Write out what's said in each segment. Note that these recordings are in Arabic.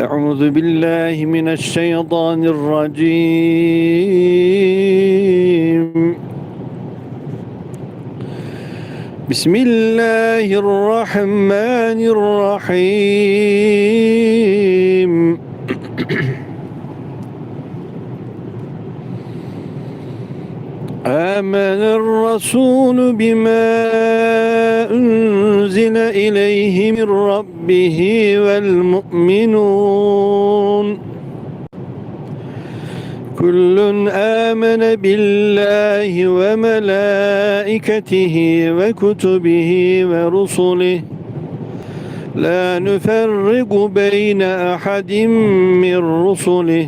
أعوذ بالله من الشيطان الرجيم بسم الله الرحمن الرحيم آمن الرسول بما أنزل إليه من ربه والمؤمنون كل آمن بالله وملائكته وكتبه ورسله لا نفرق بين أحد من رسله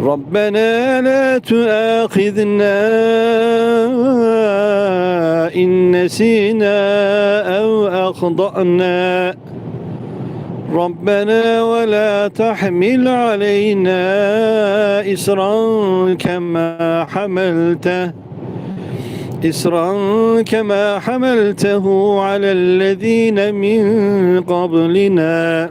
ربنا لا تؤاخذنا إن نسينا أو أخطأنا. ربنا ولا تحمل علينا إسرا كما حملته إسرا كما حملته على الذين من قبلنا.